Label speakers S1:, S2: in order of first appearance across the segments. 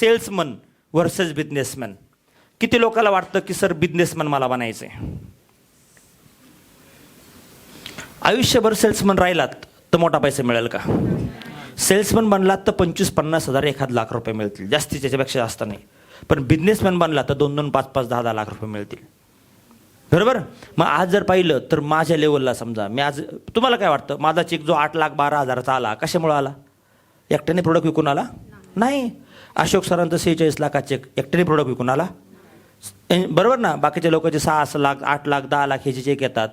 S1: Salesman versus businessman किती लोकांना वाटतं की सर बिझनेसमॅन मला बनायचं आहे आयुष्यभर सेल्समन राहिलात तर मोठा पैसा मिळेल का? सेल्समन बनलात तर पंचवीस पन्नास हजार एखाद लाख रुपये मिळतील. जास्तीत त्याच्यापेक्षा जास्त नाही. पण बिझनेसमॅन बनला तर दोन दोन पाच पाच दहा दहा लाख रुपये मिळतील. बरोबर? मग आज जर पाहिलं तर माझ्या लेवलला समजा मी आज तुम्हाला काय वाटतं? माझा चेक जो आठ लाख बारा हजाराचा आला कशामुळे आला? एकट्याने प्रोडक्ट विकून आला? नाही. अशोक सरांचं सेहेचाळीस लाखाचे एक एकट्याने प्रोडक्ट विकून आला. बरोबर ना? बाकीच्या लोकांचे सहा सहा लाख आठ लाख दहा लाख ह्याचे चेक येतात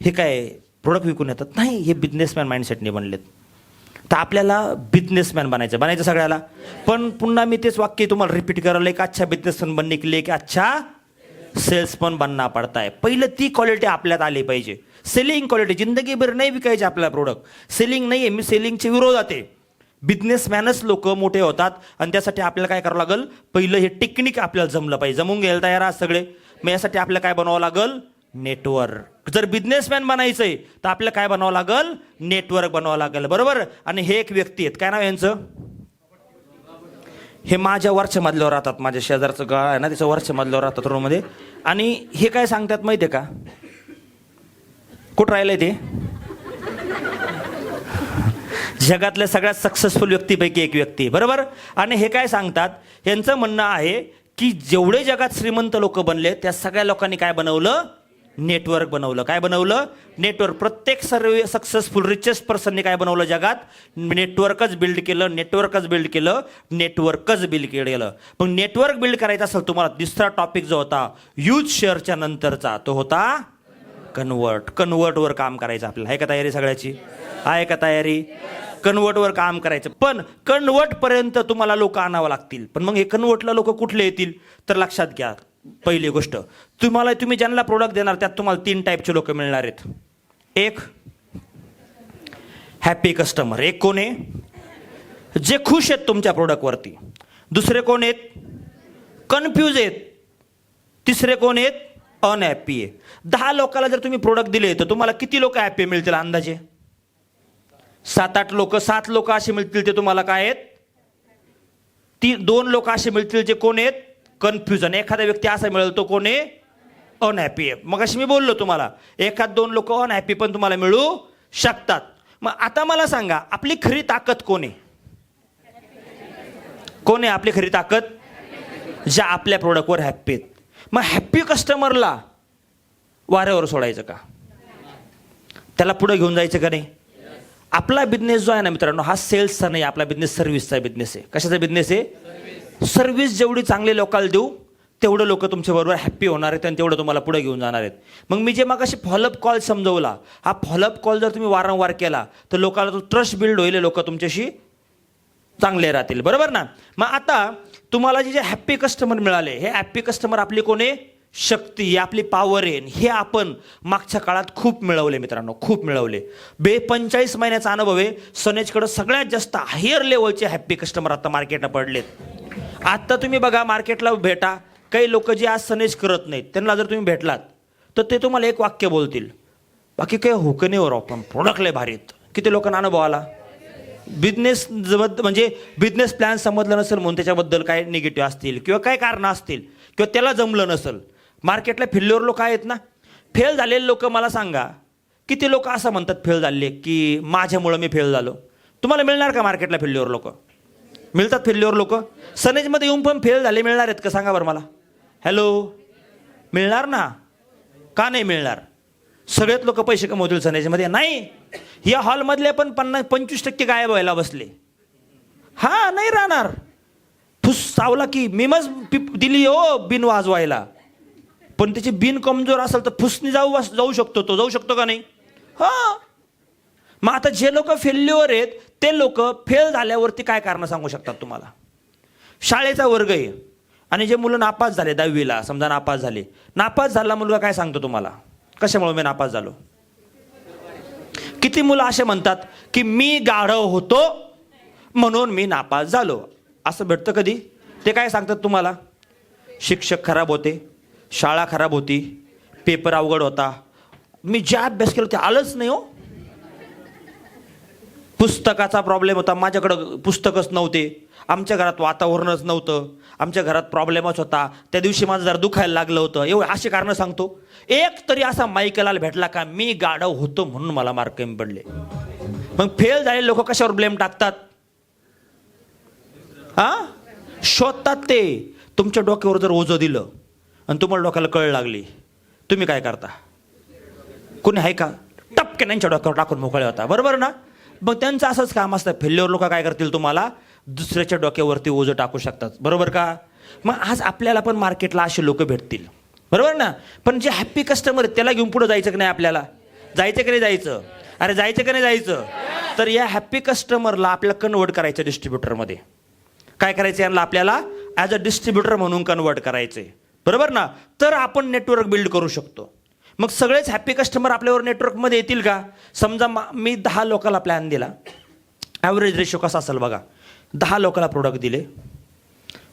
S1: हे काय प्रोडक्ट विकून येतात? नाही हे बिझनेसमॅन माइंडसेटने बनलेत. तर आपल्याला बिझनेसमॅन बनायचं बनायचं सगळ्याला. पण पुन्हा मी तेच वाक्य तुम्हाला रिपीट करायला एक अच्छा बिझनेसमॅन बनने केले की अच्छा सेल्समन बनना पडताय पहिलं ती क्वालिटी आपल्यात आली पाहिजे. सेलिंग क्वालिटी जिंदगीभर नाही विकायची आपल्याला प्रोडक्ट सेलिंग नाही आहे मी सेलिंगचे विरोधात आहे. बिझनेसमॅनच लोक मोठे होतात. आणि त्यासाठी आपल्याला काय करावं लागेल? पहिलं हे टेक्निक आपल्याला जमलं पाहिजे. जमून घ्यायला तयार आहात सगळे. मग यासाठी आपल्याला काय बनावं लागेल? नेटवर्क. जर बिझनेसमॅन आहे तर आपल्याला काय बनावं लागेल? नेटवर्क बनवावं लागेल. बरोबर? आणि हे एक व्यक्ती आहेत. काय नाव यांचं? हे माझ्या वरच्या मधल्यावर राहतात. माझ्या शेजारचं गाळ आहे ना त्याचं वरच्या मधल्यावर राहतात रूममध्ये आणि हे काय सांगतात माहिती आहे का? कुठं राहिलंय ते? जगातल्या सगळ्यात सक्सेसफुल व्यक्तीपैकी एक व्यक्ती बरोबर? आणि हे काय सांगतात? यांचं म्हणणं आहे की जेवढे जगात श्रीमंत लोक बनले त्या सगळ्या लोकांनी काय बनवलं? नेटवर्क बनवलं. काय बनवलं? नेटवर्क प्रत्येक सर्व सक्सेसफुल रिचेस्ट पर्सनने काय बनवलं जगात? नेटवर्कच बिल्ड केलं नेटवर्कच बिल्ड केलं नेटवर्कच बिल्ड केलं. मग नेटवर्क बिल्ड करायचं असेल तुम्हाला दुसरा टॉपिक जो होता यूज शेअरच्या नंतरचा तो होता कन्वर्ट कन्वर्टवर काम करायचं आपल्याला. आहे का तयारी सगळ्याची? आहे का तयारी? कन्वर्टवर काम करायचं. पण कन्वर्टपर्यंत तुम्हाला लोक आणावं लागतील. पण मग हे कन्वर्टला लोक कुठले येतील? तर लक्षात घ्या पहिली गोष्ट. तुम्हाला तुम्ही ज्यांना प्रोडक्ट देणार त्यात तुम्हाला तीन टाईपचे लोक मिळणार आहेत. एक हॅपी कस्टमर एक कोण आहे? जे खुश आहेत तुमच्या प्रोडक्टवरती दुसरे कोण आहेत? कन्फ्यूज आहेत. तिसरे कोण आहेत? अनहॅपी आहे. दहा लोकांना जर तुम्ही प्रोडक्ट दिले तर तुम्हाला किती लोक हॅपी मिळतील अंदाजे? सात आठ लोक सात लोक असे मिळतील ते तुम्हाला काय आहेत? ती दोन लोक असे मिळतील जे कोण आहेत? कन्फ्युजन एखादा व्यक्ती असा मिळेल तो कोण आहे? अनहॅपी आहे. मग अशी मी बोललो तुम्हाला. एखाद दोन लोक अनहॅपी पण तुम्हाला मिळू शकतात. मग आता मला सांगा आपली खरी ताकद कोण आहे? कोण आहे आपली खरी ताकद? ज्या आपल्या प्रोडक्टवर हॅप्पी आहेत. मग हॅप्पी कस्टमरला वाऱ्यावर सोडायचं का? त्याला पुढे घेऊन जायचं का नाही? आपला बिझनेस जो आहे ना मित्रांनो हा सेल्सचा नाही आपला बिझनेस सर्व्हिसचा बिझनेस आहे. कशाचा बिझनेस आहे? सर्व्हिस जेवढी चांगली लोकांना देऊ तेवढं लोक तुमच्याबरोबर हॅप्पी होणार आहेत आणि तेवढं तुम्हाला पुढे घेऊन जाणार आहेत. मग मी जे मग अशी फॉलोअप कॉल समजवला हा फॉलोअप कॉल जर तुम्ही वारंवार केला तर लोकांना तो ट्रस्ट बिल्ड होईल लोक तुमच्याशी चांगले राहतील. बरोबर ना? मग आता तुम्हाला जे जे हॅप्पी कस्टमर मिळाले हे हॅप्पी कस्टमर आपले कोण आहे? शक्ती आपली पॉवर आहे. हे आपण मागच्या काळात खूप मिळवले मित्रांनो खूप मिळवले. बेपंचाळीस महिन्याचा अनुभव आहे. सनेजकडं सगळ्यात जास्त हायर लेवलचे हॅप्पी कस्टमर आता मार्केटला पडलेत. आत्ता तुम्ही बघा मार्केटला भेटा. काही लोक जे आज सनेज करत नाहीत त्यांना जर तुम्ही भेटलात तर ते तुम्हाला एक वाक्य बोलतील. बाकी काही हुकनेवर आपण प्रोडक्ट लय भारीत किती लोकांना अनुभव आला? बिझनेस म्हणजे बिझनेस प्लॅन समजलं नसेल म्हणून त्याच्याबद्दल काय निगेटिव्ह असतील किंवा काय कारणं असतील किंवा त्याला जमलं नसेल मार्केटला फेल्युअर लोक आहेत ना? फेल झालेले लोक मला सांगा. किती लोक असं म्हणतात फेल झाले की माझ्यामुळं मी फेल झालो? तुम्हाला मिळणार का मार्केटला फेल्युअर लोक? मिळतात फेल्युअर लोक? सनेजमध्ये येऊन पण फेल झाले मिळणार आहेत का? सांगा बरं मला. हॅलो? मिळणार ना? का नाही मिळणार? सगळेच लोक पैसे कमवतील सनेजमध्ये. नाही. या हॉलमधले पण पन्नास पंचवीस टक्के गायब व्हायला बसले. हां नाही राहणार. फुस सावला की मीमच पिप दिली हो बिन वाजवायला पण त्याची बिन कमजोर असेल तर फुसणी जाऊ जाऊ शकतो तो. जाऊ शकतो का नाही? हा. मग आता जे लोक फेल्युअर आहेत ते लोक फेल झाल्यावरती काय कारण सांगू शकतात तुम्हाला? शाळेचा वर्ग आहे. आणि जे मुलं नापास झाले दहावीला समजा नापास झाले. नापास झाला मुलगा काय सांगतो तुम्हाला? कशामुळे मी नापास झालो? किती मुलं असे म्हणतात की मी गाढव होतो म्हणून मी नापास झालो. असं भेटतं कधी? ते काय सांगतात तुम्हाला? शिक्षक खराब होते. शाळा खराब होती पेपर अवघड होता. मी ज्या अभ्यास केला ते आलंच नाही हो. पुस्तकाचा प्रॉब्लेम होता. माझ्याकडं पुस्तकच नव्हते. आमच्या घरात वातावरणच नव्हतं. आमच्या घरात प्रॉब्लेमच होता. त्या दिवशी माझं जरा दुखायला लागलं होतं. एवढं असे कारणं सांगतो. एक तरी असा माईकलाल भेटला का मी गाढव होतो म्हणून मला मार्क कमी पडले. मग फेल झालेले लोक कशावर ब्लेम टाकतात? हा शोधतात ते. तुमच्या डोक्यावर जर ओझं दिलं आणि तुम्हाला डोक्याला कळ लागली तुम्ही काय करता? कोणी आहे का? टपके त्यांच्या डोक्यावर टाकून मोकळे होता. बरोबर ना? मग त्यांचं असंच काम असतं. फेल्युअर लोक काय करतील तुम्हाला? दुसऱ्याच्या डोक्यावरती ओझं टाकू शकतात. बरोबर का? मग आज आपल्याला पण मार्केटला असे लोक भेटतील. बरोबर ना? पण जे हॅप्पी कस्टमर आहेत त्याला घेऊन पुढे जायचं की नाही आपल्याला? जायचं की नाही जायचं? अरे जायचं की नाही जायचं? तर या हॅप्पी कस्टमरला आपल्याला कन्वर्ट करायचं डिस्ट्रीब्युटरमध्ये काय करायचं यांना आपल्याला? ॲज अ डिस्ट्रीब्युटर म्हणून कन्वर्ट करायचं आहे बरोबर ना? तर आपण नेटवर्क बिल्ड करू शकतो. मग सगळेच हॅप्पी कस्टमर आपल्यावर नेटवर्कमध्ये येतील का? समजा मा- मी दहा लोकाला प्लॅन दिला. ॲव्हरेज रेशो कसा असेल बघा? दहा लोकाला प्रोडक्ट दिले.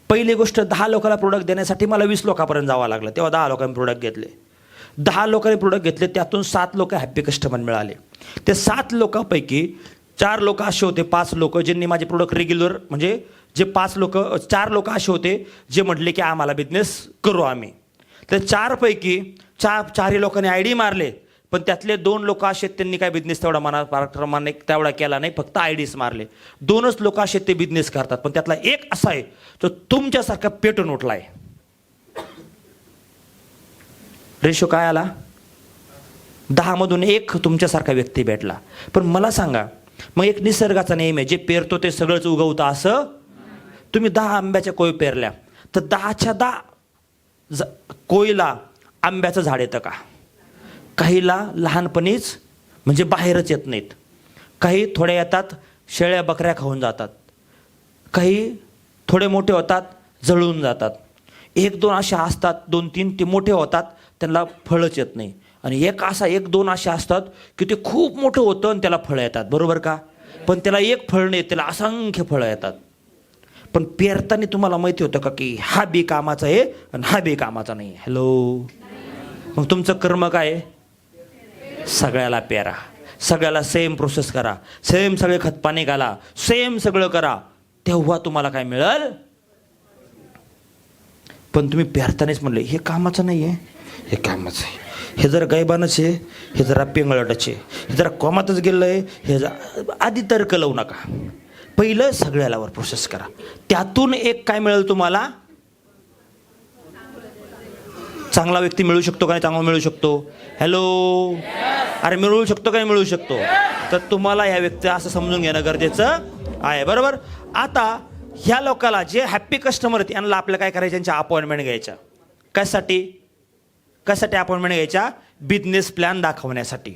S1: पहिली गोष्ट दहा लोकाला प्रोडक्ट देण्यासाठी मला वीस लोकांपर्यंत जावं लागलं. तेव्हा दहा लोकांनी प्रोडक्ट घेतले. दहा लोकांनी प्रोडक्ट घेतले त्यातून सात लोक हॅप्पी कस्टमर मिळाले. ते सात लोकांपैकी चार लोक असे होते पाच लोक ज्यांनी माझे प्रोडक्ट रेग्युलर म्हणजे जे पाच लोक चार लोक असे होते जे म्हटले की आम्हाला बिझनेस करू आम्ही. तर चारपैकी चार चारही लोकांनी आय डी मारले पण त्यातले दोन लोक असे त्यांनी काय बिझनेस तेवढा मनाप्रमाणे तेवढा केला नाही फक्त आय डीच मारले. दोनच लोक असे ते बिझनेस करतात पण त्यातला एक असा आहे तो तुमच्यासारखा पेटून उठला आहे रेशो काय आला? दहामधून एक तुमच्यासारखा व्यक्ती भेटला. पण मला सांगा मग एक निसर्गाचा नेहमी आहे जे पेरतो ते सगळंच उगवतं असं तुम्ही दहा आंब्याच्या कोळी पेरल्या तर दहाच्या दहा ज आंब्याचं झाड येतं का? काहीला लहानपणीच म्हणजे बाहेरच येत नाहीत. काही थोड्या येतात शेळ्या बकऱ्या खाऊन जातात. काही थोडे मोठे होतात जळून जातात. एक दोन असे असतात दोन तीन ते मोठे होतात त्यांना फळच येत नाही. आणि एक असा एक दोन असे असतात की ते खूप मोठं होतं आणि त्याला फळं येतात. बरोबर का? पण त्याला एक फळ नाही त्याला असंख्य फळं येतात. पण पेरताना तुम्हाला माहिती होतं का की हा बी कामाचा आहे आणि हा बी कामाचा नाही. हॅलो मग तुमचं कर्म काय सगळ्याला पेरा. सगळ्याला सेम प्रोसेस करा. सेम सगळे खतपाणी घाला. सेम सगळं करा. तेव्हा तुम्हाला काय मिळेल? पण तुम्ही पेरतानाच म्हणले हे कामाचं नाही आहे. हे कामाचं आहे. हे जरा गायबानच आहे. हे जरा पिंगळटच आहे. हे जरा कोमातच गेलं आहे. हे जरा आधी तर्क लावू नका. पहिलं सगळ्यालावर प्रोसेस करा. त्यातून एक काय मिळेल तुम्हाला? चांगला व्यक्ती मिळू शकतो का नाही चांगला मिळू शकतो. हॅलो अरे मिळू शकतो का नाही मिळू शकतो? तर तुम्हाला ह्या व्यक्ती असं समजून घेणं गरजेचं आहे. बरोबर? आता ह्या लोकाला जे हॅप्पी कस्टमर आहेत यांना आपल्याला काय करायचं? यांच्या अपॉइंटमेंट घ्यायच्या. कशासाठी? कशासाठी अपॉइंटमेंट घ्यायच्या? बिझनेस प्लॅन दाखवण्यासाठी.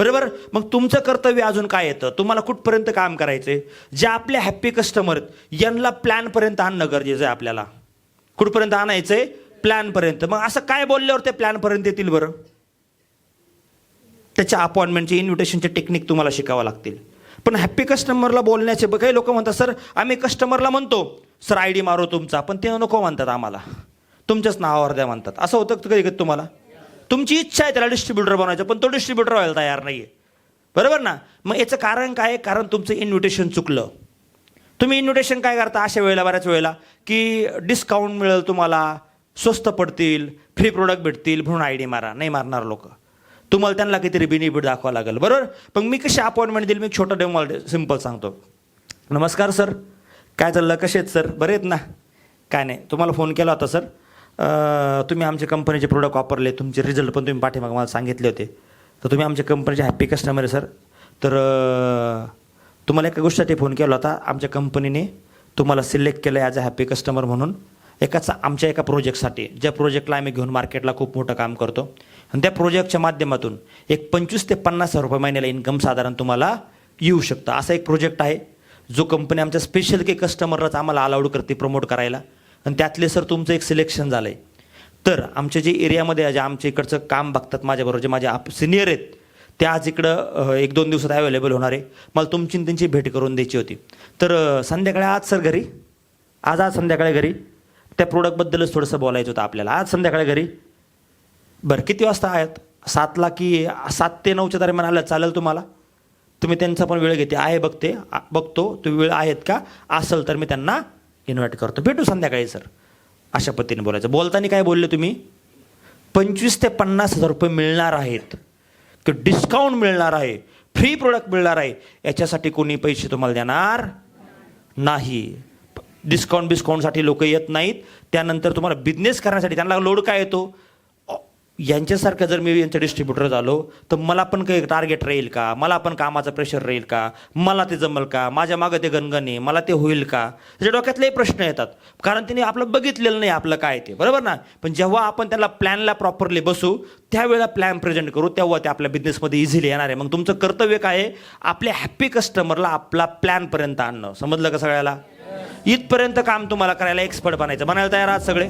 S1: बरोबर? मग तुमचं कर्तव्य अजून काय येतं? तुम्हाला कुठपर्यंत काम करायचंय? जे आपले हॅप्पी कस्टमर आहेत यांना प्लॅनपर्यंत आणणं गरजेचं आहे आपल्याला. कुठपर्यंत आणायचंय? प्लॅनपर्यंत मग असं काय बोलल्यावर ते प्लॅनपर्यंत येतील बरं? त्याच्या अपॉइंटमेंटचे इन्व्हिटेशनचे टेक्निक तुम्हाला शिकावं लागतील. पण हॅप्पी कस्टमरला बोलण्याचे काही लोक म्हणतात सर आम्ही कस्टमरला म्हणतो. सर आय डी मारो तुमचा. पण ते नको म्हणतात आम्हाला. तुमच्याच नावावर द्या म्हणतात. असं होतं कधी कधी तुम्हाला? तुमची इच्छा आहे त्याला डिस्ट्रीब्युटर बनवायचं पण तो डिस्ट्रीब्युटर व्हायला तयार नाही आहे बरोबर ना? मग याचं कारण काय? आहे? कारण तुमचं इन्व्हिटेशन चुकलं. तुम्ही इन्व्हिटेशन काय करता? अशा वेळेला बऱ्याच वेळेला की डिस्काउंट मिळेल तुम्हाला स्वस्त पडतील फ्री प्रोडक्ट भेटतील म्हणून आय डी मारा. नाही मारणार लोक. तुम्हाला त्यांना काहीतरी बेनिफिट दाखवा लागेल. बरोबर? पण मी कशी अपॉइंटमेंट देईल मी छोटा छोटं डेमो सिंपल सांगतो. नमस्कार सर काय चाललं? कसे आहेत सर बरे आहेत ना? काय नाही. तुम्हाला फोन केला होता सर तुम्ही आमच्या कंपनीचे प्रोडक्ट वापरले तुमचे रिझल्ट पण तुम्ही पाठीमागे मला सांगितले होते. तर तुम्ही आमच्या कंपनीचे हॅप्पी कस्टमर आहे सर तर तुम्हाला एका गोष्टीसाठी फोन केला होता. आमच्या कंपनीने तुम्हाला सिलेक्ट केलं ॲज अ हॅप्पी कस्टमर म्हणून. एकाच आमच्या एका प्रोजेक्टसाठी ज्या प्रोजेक्टला आम्ही घेऊन मार्केटला खूप मोठं काम करतो. आणि त्या प्रोजेक्टच्या माध्यमातून एक पंचवीस ते पन्नास हजार रुपये महिन्याला इन्कम साधारण तुम्हाला येऊ शकतं. असा एक प्रोजेक्ट आहे जो कंपनी आमच्या स्पेशल काही कस्टमरलाच आम्हाला अलाउड करते प्रमोट करायला. आणि त्यातले सर तुमचं एक सिलेक्शन झालं आहे तर आमच्या जे एरियामध्ये जे आमच्या इकडचं काम बघतात माझ्याबरोबर जे माझे आप सिनियर आहेत ते आज इकडं एक दोन दिवसात अवेलेबल होणार आहे. मला तुमची त्यांची भेट करून द्यायची होती. तर संध्याकाळी आज सर घरी? आज आज संध्याकाळी घरी? त्या प्रोडक्टबद्दलच थोडंसं बोलायचं होतं आपल्याला. आज संध्याकाळी घरी? बरं किती वाजता आहेत? सातला की सात ते नऊच्या दरम्यान आलं चालेल तुम्हाला? तुम्ही त्यांचा पण वेळ घेते. आहे बघते आ- बघतो. तुम्ही वेळ आहेत का? असेल तर मी त्यांना इन्व्हाइट करतो. भेटू संध्याकाळी सर. अशा पद्धतीने बोलायचं. बोलताना काय बोलले तुम्ही? पंचवीस ते पन्नास हजार रुपये मिळणार आहेत. की डिस्काउंट मिळणार आहे. फ्री प्रोडक्ट मिळणार आहे. याच्यासाठी कोणी पैसे तुम्हाला देणार नाही. डिस्काउंट बिस्काउंटसाठी लोक येत नाहीत. त्यानंतर तुम्हाला बिझनेस करण्यासाठी त्यांना लोड काय येतो? यांच्यासारखं जर मी यांच्या डिस्ट्रीब्युटर झालो तर मला पण काही टार्गेट राहील का? मला पण कामाचं प्रेशर राहील का? मला ते जमल का? माझ्या मागं ते गणगणे मला ते होईल का? त्याच्या डोक्यातलेही प्रश्न येतात. कारण त्यांनी आपलं बघितलेलं नाही आपलं काय ते. बरोबर ना? पण जेव्हा आपण त्याला प्लॅनला प्रॉपरली बसू त्यावेळेला प्लॅन प्रेझेंट करू तेव्हा ते आपल्या बिझनेसमध्ये इझिली येणार आहे. मग तुमचं कर्तव्य काय आहे? आपल्या हॅप्पी कस्टमरला आपला प्लॅनपर्यंत आणणं. समजलं का सगळ्याला? इथपर्यंत काम तुम्हाला करायला एक्सपर्ट बनायचं. बनायला तयार आहात सगळे?